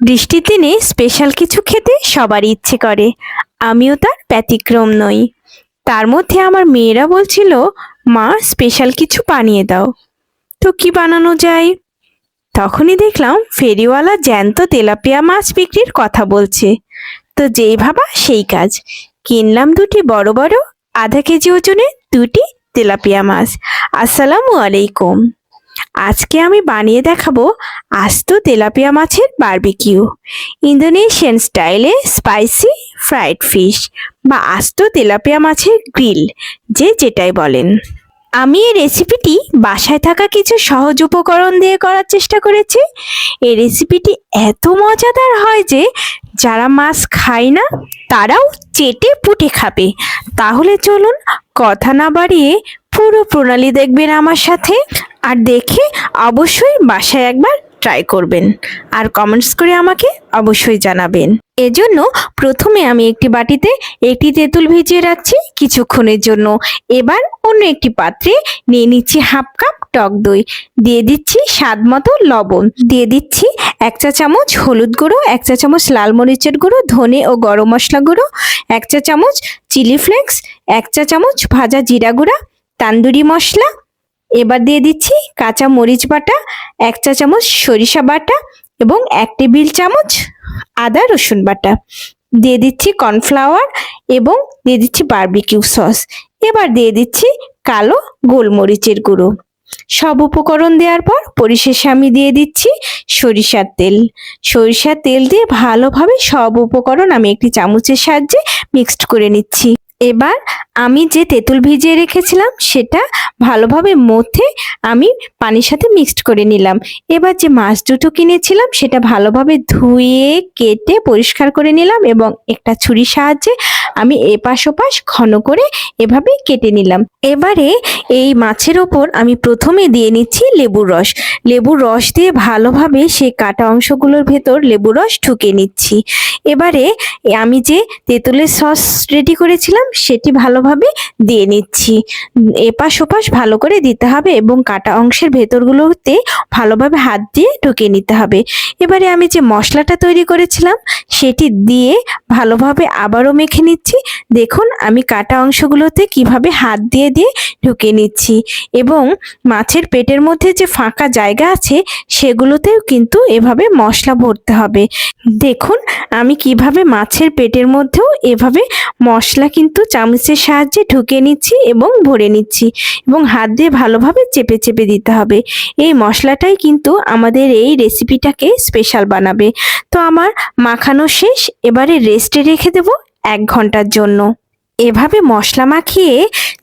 বৃষ্টির দিনে স্পেশাল কিছু খেতে সবারই ইচ্ছে করে। আমিও তার ব্যতিক্রম নই। তার মধ্যে আমার মেয়েরা বলছিল, মা স্পেশাল কিছু বানিয়ে দাও। তো কি বানানো যায়? তখনই দেখলাম ফেরিওয়ালা জ্যান্ত তেলাপিয়া মাছ বিক্রির কথা বলছে। তো যেই ভাবা, সেই কাজ। কিনলাম দুটি বড় বড়, আধা কেজি ওজনের দুটি তেলাপিয়া মাছ। আসসালামু আলাইকুম। আজকে আমি বানিয়ে দেখাবো আস্ত তেলাপিয়া মাছের বারবিকিউ ইন্দোনেশিয়ান স্টাইলে স্পাইসি ফ্রাইড ফিশ বা আস্ত তেলাপিয়া মাছের গ্রিল যে যেটাই বলেন। আমি এই রেসিপিটি বাসায় থাকা কিছু সহজ উপকরণ দিয়ে করার চেষ্টা করেছি। এই রেসিপিটি এত মজাদার হয় যে, যারা মাছ খায় না, তারাও চেটে পুটে খাবে। তাহলে চলুন কথা না বাড়িয়ে পুরো প্রণালী দেখবেন আমার সাথে। আর দেখে অবশ্যই বাসায় একবার ট্রাই করবেন। আর কমেন্টস করে আমাকে অবশ্যই জানাবেন। এজন্য প্রথমে আমি একটি বাটিতে একটি তেঁতুল ভিজিয়ে রাখছি কিছুক্ষণের জন্য। এবার অন্য একটি পাত্রে নিয়ে নিচ্ছি হাফ কাপ টক দই। দিয়ে দিচ্ছি স্বাদ মতো লবণ। দিয়ে দিচ্ছি এক চা চামচ হলুদ গুঁড়ো, এক চা চামচ লাল মরিচের গুঁড়ো, ধনে ও গরম মশলা গুঁড়ো, এক চা চামচ চিলি ফ্লেক্স, এক চা চামচ ভাজা জিরা গুঁড়া, তান্দুরি মশলা এবার দিয়ে দিচ্ছি কাঁচা মরিচ বাটা, এক চা চামচ সরিষা বাটা এবং এক টেবিল চামচ আদা রসুন বাটা। দিয়ে দিচ্ছি কর্নফ্লাওয়ার এবং দিয়ে দিচ্ছি বার্বিকিউ সস। এবার দিয়ে দিচ্ছি কালো গোলমরিচের গুঁড়ো। সব উপকরণ দেওয়ার পর পরিশেষে আমি দিয়ে দিচ্ছি সরিষার তেল। সরিষার তেল দিয়ে ভালোভাবে সব উপকরণ আমি একটি চামচের সাহায্যে মিক্সড করে নিচ্ছি। এবার আমি যে তেঁতুল ভিজিয়ে রেখেছিলাম, সেটা ভালোভাবে মথে আমি পানির সাথে মিক্সড করে নিলাম। এবার যে মাছ দুটো কিনেছিলাম, সেটা ভালোভাবে ধুয়ে, কেটে পরিষ্কার করে নিলাম এবং একটা ছুরির সাহায্যে আমি এপাশ ওপাশ ঘন করে এভাবে কেটে নিলাম। এবারে এই মাছের ওপর আমি প্রথমে দিয়ে নিচ্ছি লেবুর রস। লেবুর রস দিয়ে ভালোভাবে সেই কাটা অংশগুলোর ভেতর লেবুর রস ঢুকে নিচ্ছি। এবারে আমি যে তেঁতুলের সস রেডি করেছিলাম, সেটি ভালোভাবে দিয়ে নিচ্ছি। এপাশ ওপাশ ভালো করে দিতে হবে এবং কাটা অংশের ভেতরগুলোতে ভালোভাবে হাত দিয়ে ঢুকে নিতে হবে। এবারে আমি যে মশলাটা তৈরি করেছিলাম, সেটি দিয়ে ভালোভাবে আবারও মেখে নিচ্ছি। দেখুন, আমি কাটা অংশগুলোতে কীভাবে হাত দিয়ে দিয়ে ঢুকে নিচ্ছি এবং মাছের পেটের মধ্যে যে ফাঁকা জায়গা আছে, সেগুলোতেও কিন্তু এভাবে মশলা ভরতে হবে। দেখুন, আমি কীভাবে মাছের পেটের মধ্যেও এভাবে মশলা কিন্তু চামচের সাহায্যে ঢুকে নিচ্ছি এবং ভরে নিচ্ছি এবং হাত দিয়ে ভালোভাবে চেপে চেপে দিতে হবে। এই মশলাটাই কিন্তু আমাদের এই রেসিপিটাকে স্পেশাল বানাবে। তো আমার মাখানো শেষ, এবারে রেস্টে রেখে দেব এক ঘণ্টার জন্য। এভাবে মশলা মাখিয়ে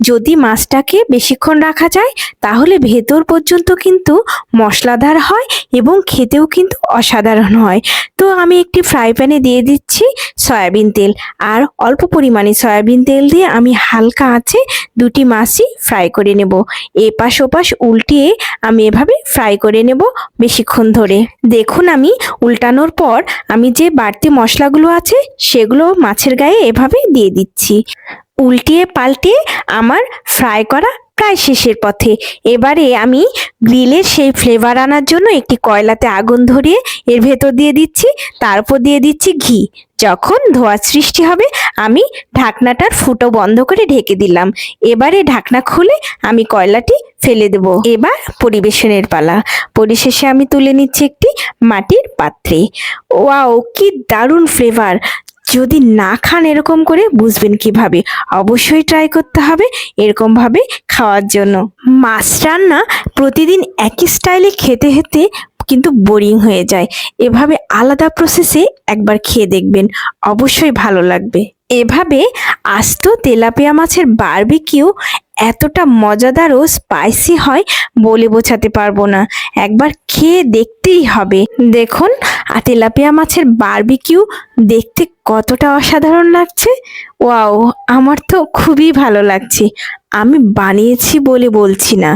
যদি মাছটাকে বেশিক্ষণ রাখা যায়, তাহলে ভেতর পর্যন্ত কিন্তু মশলাদার হয় এবং খেতেও কিন্তু অসাধারণ হয়। তো আমি একটি ফ্রাই প্যানে দিয়ে দিচ্ছি সয়াবিন তেল। আর অল্প পরিমাণে সয়াবিন তেল দিয়ে আমি হালকা আছে দুটি মাছই ফ্রাই করে নেব। এপাশ ওপাশ উল্টিয়ে আমি এভাবে ফ্রাই করে নেব বেশিক্ষণ ধরে। দেখুন আমি উল্টানোর পর আমি যে বাড়তি মশলাগুলো আছে, সেগুলো মাছের গায়ে এভাবে দিয়ে দিচ্ছি। উল্টিয়ে পাল্টিয়ে আমার ফ্রাই করা প্রায় শেষের পথে। এবারে আমি গ্রিলের সেই ফ্লেভার আনার জন্য একটি কয়লাতে আগুন ধরিয়ে এর ভেতর দিয়ে দিচ্ছি তারপর দিয়ে দিচ্ছি ঘি। যখন ধোয়া সৃষ্টি হবে, আমি ঢাকনাটার ফুটো বন্ধ করে ঢেকে দিলাম। এবারে ঢাকনা খুলে আমি কয়লাটি ফেলে দেব। এবার পরিবেশনের পালা। পরিশেষে আমি তুলে নিচ্ছি একটি মাটির পাত্রে। ওয়াও, কি দারুণ ফ্লেভার যদি না খান এরকম করে, বুঝবেন কীভাবে? অবশ্যই ট্রাই করতে হবে এরকমভাবে খাওয়ার জন্য। মাছ রান্না প্রতিদিন একই স্টাইলে খেতে খেতে কিন্তু বোরিং হয়ে যায়। এভাবে আলাদা প্রসেসে একবার খেয়ে দেখবেন, অবশ্যই ভালো লাগবে। এভাবে আস্ত তেলাপিয়া মাছের বারবিকিউ এতটা মজাদার ও স্পাইসি হয় বলে বোঝাতে পারব না। একবার খেয়ে দেখতেই হবে। দেখুন তেলাপিয়া মাছের বারবিকিউ দেখতে কতটা অসাধারণ লাগছে। ওয়াও, আমার তো খুবই ভালো লাগছে। আমি বানিয়েছি বলে বলছি না।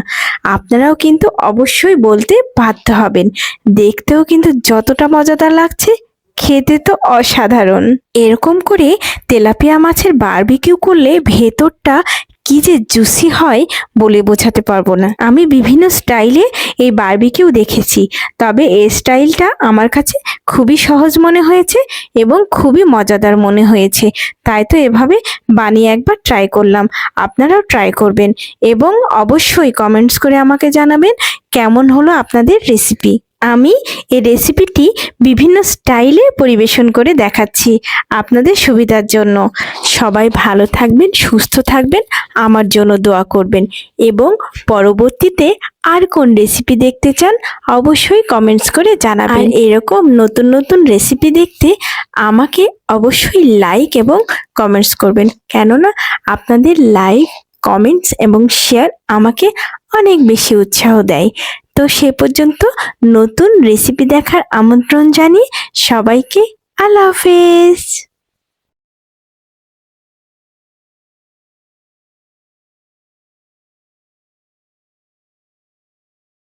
আপনারাও কিন্তু অবশ্যই বলতে বাধ্য হবেন। দেখতেও কিন্তু যতটা মজাদার লাগছে, খেতে তো অসাধারণ। এরকম করে তেলাপিয়া মাছের বারবিকিউ করলে ভেতরটা কি যে জুসি হয় বলে বোঝাতে পারব না। আমি বিভিন্ন স্টাইলে এই বারবিকিউ দেখেছি, তবে এই স্টাইলটা আমার কাছে খুবই সহজ মনে হয়েছে এবং খুবই মজাদার মনে হয়েছে। তাই তো এভাবে বানিয়ে একবার ট্রাই করলাম। আপনারাও ট্রাই করবেন এবং অবশ্যই কমেন্টস করে আমাকে জানাবেন কেমন হলো আপনাদের রেসিপি আমি এই রেসিপিটি বিভিন্ন স্টাইলে পরিবেশন করে দেখাচ্ছি আপনাদের সুবিধার জন্য। সবাই ভালো থাকবেন সুস্থ থাকবেন আমার জন্য দোয়া করবেন এবং পরবর্তীতে আর কোন রেসিপি দেখতে চান অবশ্যই কমেন্টস করে জানাবেন। এরকম নতুন নতুন রেসিপি দেখতে আমাকে অবশ্যই লাইক এবং কমেন্টস করবেন। কেননা আপনাদের লাইক কমেন্টস এবং শেয়ার আমাকে অনেক বেশি উৎসাহ দেয়। তো সে পর্যন্ত নতুন রেসিপি দেখার আমন্ত্রণ জানিয়ে সবাইকে আল্লাহ হাফেজ।